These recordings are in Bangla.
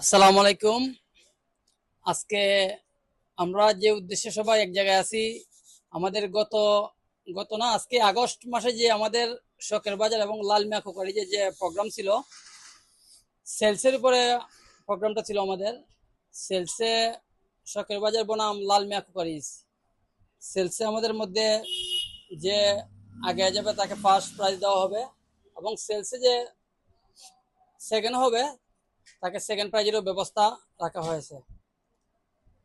আসসালামু আলাইকুম। আজকে আমরা যে উদ্দেশ্যে সবাই এক জায়গায় আছি, আমাদের গত গত না, আজকে আগস্ট মাসে যে আমাদের শখের বাজার এবং লাল মিয়া খোকারি যে যে প্রোগ্রাম ছিল সেলসের উপরে প্রোগ্রামটা ছিল আমাদের। সেলসে শখের বাজার বনাম লাল মিয়া কুকারিজ সেলসে আমাদের মধ্যে যে আগে যাবে তাকে ফার্স্ট প্রাইজ দেওয়া হবে এবং সেলসে যে সেকেন্ড হবে, তাকে সেকেন্ড প্রাইজেরও ব্যবস্থা রাখা হয়েছে।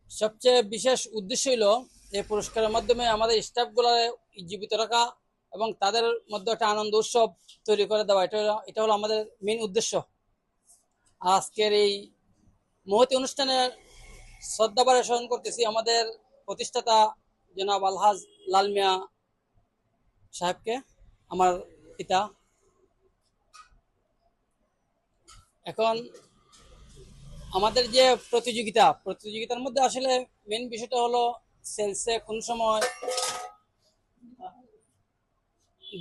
সবচেয়ে বিশেষ উদ্দেশ্য হইল এই পুরস্কারের মাধ্যমে আমাদের স্টাফগুলো জীবিত রাখা এবং তাদের মধ্যে একটা আনন্দ উৎসব তৈরি করে দেওয়া। এটা হলো- এটা হলো আমাদের মেন উদ্দেশ্য। আজকের এই মহতি অনুষ্ঠানের শ্রদ্ধাবারে স্মরণ করতেছি আমাদের প্রতিষ্ঠাতা জনাব আলহাজ লাল মিয়া সাহেবকে, আমার পিতা। এখন আমাদের যে প্রতিযোগিতা, প্রতিযোগিতার মধ্যে আসলে মেন বিষয়টা হলো সেলসে কোন সময়,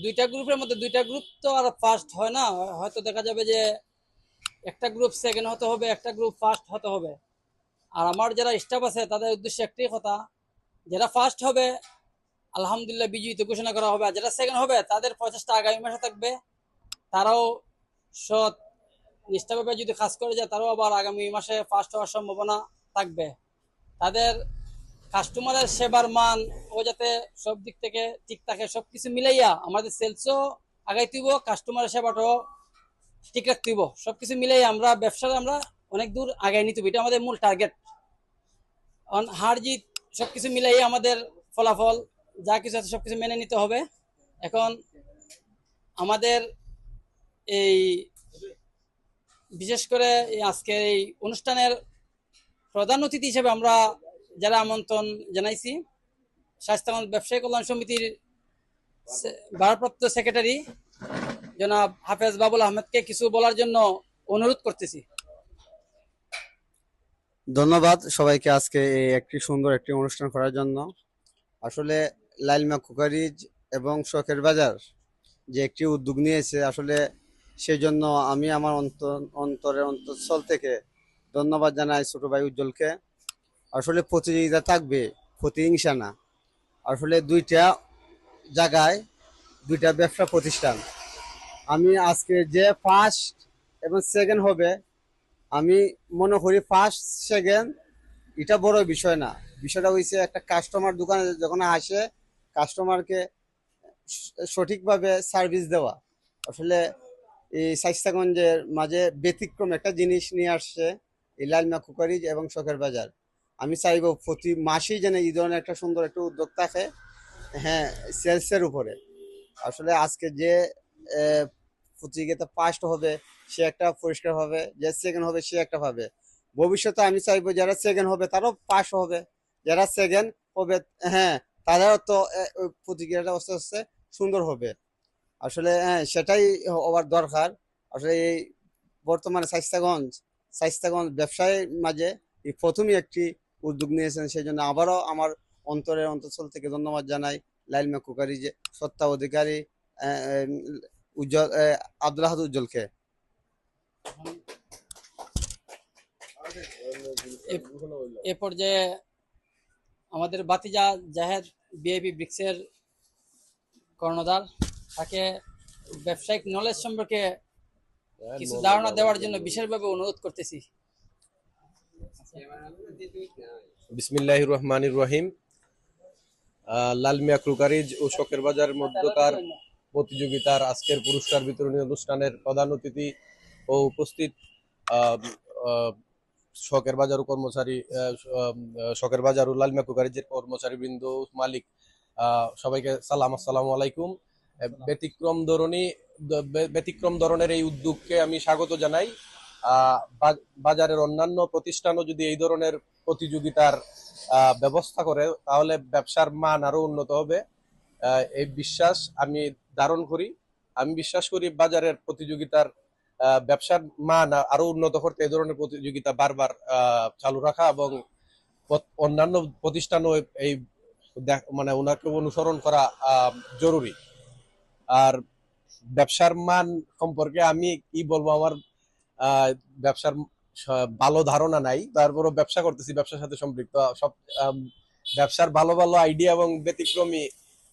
দুইটা গ্রুপের মধ্যে, দুইটা গ্রুপ তো আর ফার্স্ট হয় না। হয়তো দেখা যাবে যে একটা গ্রুপ সেকেন্ড হতে হবে, একটা গ্রুপ ফার্স্ট হতে হবে। আর আমার যারা স্টাফ আছে, তাদের উদ্দেশ্যে একটাই কথা, যারা ফার্স্ট হবে, আলহামদুলিল্লাহ বিজয়িত ঘোষণা করা হবে। আর যারা সেকেন্ড হবে, তাদের প্রচেষ্টা আগামী মাসে থাকবে। তারাও সৎ নিষ্ঠাভাবে যদি কাজ করে যায়, তারাও আবার আগামী মাসে ফার্স্ট হওয়ার সম্ভাবনা থাকবে। তাদের কাস্টমারের সেবার মান, ও যাতে সব দিক থেকে ঠিক থাকে সব কিছু মিলাইয়া আমাদের সেলসও আগাইতেইব কাস্টমারের সেবাটাও ঠিক রাখতেইব সব কিছু মিলাইয়া আমরা ব্যবসাটা আমরা অনেক দূর আগাই নিতে এটা আমাদের মূল টার্গেট হার জিত সব কিছু মিলাইয়া আমাদের ফলাফল, যা কিছু আছে সব কিছু মেনে নিতে হবে। এখন আমাদের এই বিশেষ করে এই আজকের এই অনুষ্ঠানের প্রধান অতিথি হিসেবে আমরা যারা আমন্ত্রণ জানাইছি। স্বাস্থ্য ব্যবসায়ী কল্যাণ সমিতির ভারপ্রাপ্ত সেক্রেটারি জনাব হাফেজ বাবুল আহমেদকে কিছু বলার জন্য অনুরোধ করতেছি। ধন্যবাদ সবাইকে আজকে এই একটি সুন্দর একটি অনুষ্ঠান করার জন্য। আসলে লাইলমা কুকারিজ এবং শখের বাজার যে একটি উদ্যোগ নিয়েছে, আসলে সেই জন্য আমি আমার অন্তর, অন্তরের অন্তঃস্থল থেকে ধন্যবাদ জানাই ছোট ভাই উজ্জ্বলকে। আসলে প্রতিযোগিতা থাকবে, প্রতিহিংসা না। আসলে দুইটা জায়গায় দুইটা ব্যবসা প্রতিষ্ঠান। আমি আজকে যে ফার্স্ট এবং সেকেন্ড হবে, আমি মনে করি ফার্স্ট সেকেন্ড এটা বড় বিষয় না। বিষয়টা হয়েছে একটা কাস্টমার দোকানে যখন আসে কাস্টমারকে সঠিকভাবে সার্ভিস দেওয়া। আসলে এই স্বাস্থ্যগঞ্জের মাঝে ব্যতিক্রম একটা জিনিস নিয়ে আসছে এই লালমা কুকারিজ এবং শখের বাজার। আমি চাইব প্রতি মাসেই যেন এই ধরনের একটা সুন্দর একটা উদ্যোগ থাকে হ্যাঁ সেলসের উপরে। আসলে আজকে যে প্রতিযোগিতা ফার্স্ট হবে, সে একটা পরিষ্কার হবে, যে সেকেন্ড হবে, সে একটা পাবে। ভবিষ্যতে আমি চাইব যারা সেকেন্ড হবে, তারাও পাস হবে। যারা সেকেন্ড হবে হ্যাঁ তারাও তো প্রতিক্রিয়াটা আস্তে আস্তে সুন্দর হবে। আসলে হ্যাঁ সেটাই হওয়ার দরকার। আসলে এই বর্তমানে স্বাস্থ্যগঞ্জ স্বাস্থ্যগঞ্জ ব্যবসায়ের মাঝে এই প্রথমই একটি উদ্যোগ নিয়েছেন। সেই জন্য আবারও আমার অন্তরের অন্তঃস্থল থেকে ধন্যবাদ জানাই লাইলমা কুকারি যে সত্তা অধিকারী উজ্জ্বল আব্দুল আহাদ উজ্জ্বলকে। এ পর্যায়ে আমাদের বাতিজা জাহেদ, বিআইপি ব্রিক্সের কর্ণধার। তাকে ব্যবসায়িক নলেজ সম্পর্কে কিছু ধারণা দেওয়ার জন্য বিশেষভাবে অনুরোধ করতেছি। বিসমিল্লাহ রহমানির রহিম। লাল মিয়া ক্রুকারিজ ও শখের বাজার মধ্যকার প্রতিযোগিতার আজকের পুরস্কার বিতরণী অনুষ্ঠানের প্রধান অতিথি ও উপস্থিত শখের বাজার ও কর্মচারী শখের বাজার ও লাল মিয়া ক্রুকারিজের কর্মচারী বৃন্দ মালিক আহ, সবাইকে সালাম আসসালামু আলাইকুম। ব্যতিক্রম ধরনী ব্যতিক্রম ধরনের এই উদ্যোগকে আমি স্বাগত জানাই। বাজারের অন্যান্য প্রতিষ্ঠানও যদি এই ধরনের প্রতিযোগিতার ব্যবস্থা করে, তাহলে ব্যবসার মান আরও উন্নত হবে। এই বিশ্বাস আমি ধারণ করি। আমি বিশ্বাস করি বাজারের প্রতিযোগিতার ব্যবসার মান আ- আরও উন্নত করতে এই ধরনের প্রতিযোগিতা বারবার চালু রাখা এবং অন্যান্য প্রতিষ্ঠানও এই মানে ওনাকে অনুসরণ করা জরুরি। আর ব্যবসার মান সম্পর্কে আমি কি বলব, আমার ব্যবসার ভালো ধারণা নাই। তারপরও ব্যবসা করতেছি, ব্যবসার সাথে সম্পৃক্ত। সব ব্যবসার ভালো ভালো আইডিয়া এবং ব্যতিক্রমী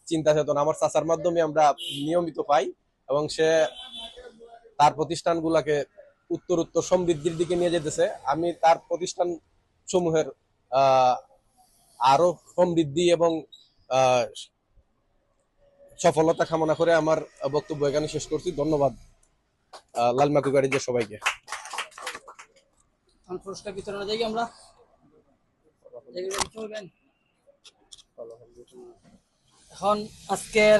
চিন্তা চেতনা আমার চাচার মাধ্যমে আমরা নিয়মিত পাই এবং সে তার প্রতিষ্ঠানগুলোকে উত্তর উত্তর সমৃদ্ধির দিকে নিয়ে যেতেছে। আমি তার প্রতিষ্ঠান সমূহের আরও সমৃদ্ধি এবং সফলতা কামনা করে আমার বক্তব্য এখানে শেষ করছি। ধন্যবাদ আহ, লালমা কুকারিজের সবাইকে। আমরা। এখন আজকের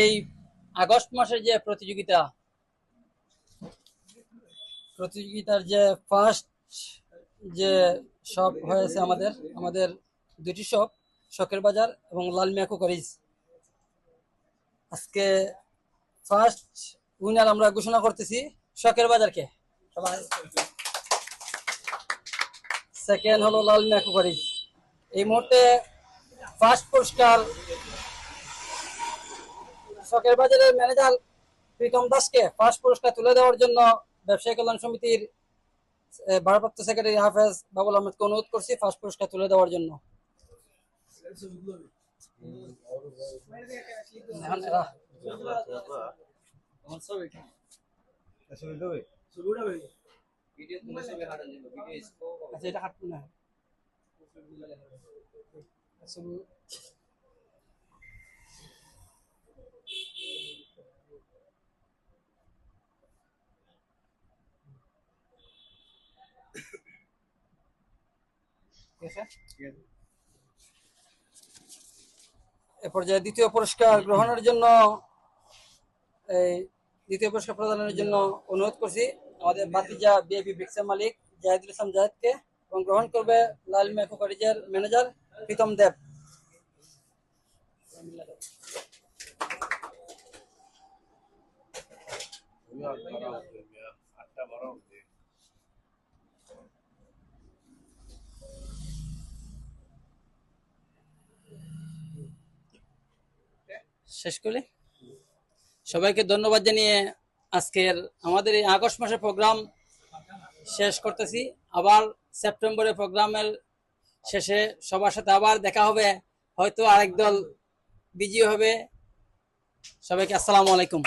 এই আগস্ট মাসের যে প্রতিযোগিতা প্রতিযোগিতার যে ফার্স্ট যে শপ হয়েছে আমাদের আমাদের দুটি শপ শখের বাজার এবং লালমিয়া কুকারিজ আজকে ফার্স্ট উইনার আমরা ঘোষণা করতেছি শখের বাজারকে। সবাই। সেকেন্ড হলো লালমিয়া কুকারিজ এই মুহূর্তে ফার্স্ট পুরস্কার শখের বাজারের ম্যানেজার প্রীতম দাসকে ফার্স্ট পুরস্কার তুলে দেওয়ার জন্য ব্যবসায়ী কল্যাণ সমিতির ভারপ্রাপ্ত সেক্রেটারি হাফেজ বাবুল আহমেদকে অনুরোধ করছি ফার্স্ট পুরস্কার তুলে দেওয়ার জন্য। আচ্ছা এটা হাঁটবো না ঠিক আছে? এ পর্যায়ে দ্বিতীয় পুরস্কার গ্রহণের জন্য, এই দ্বিতীয় পুরস্কার প্রদানের জন্য অনুরোধ করছি। আমাদের বাতিজা বিএপি ব্রিক্সের মালিক জাহিদুল ইসলাম জাহেদকে এবং গ্রহণ করবে লাল মেকো কলেজের ম্যানেজার প্রীতম দেব। শেষ করি। সবাইকে ধন্যবাদ জানিয়ে আজকের আমাদের এই আগস্ট মাসের প্রোগ্রাম শেষ করতেছি। আবার সেপ্টেম্বরের প্রোগ্রামের শেষে সবার সাথে আবার দেখা হবে। হয়তো আরেক দল বিজি হবে। সবাইকে আসসালামু আলাইকুম।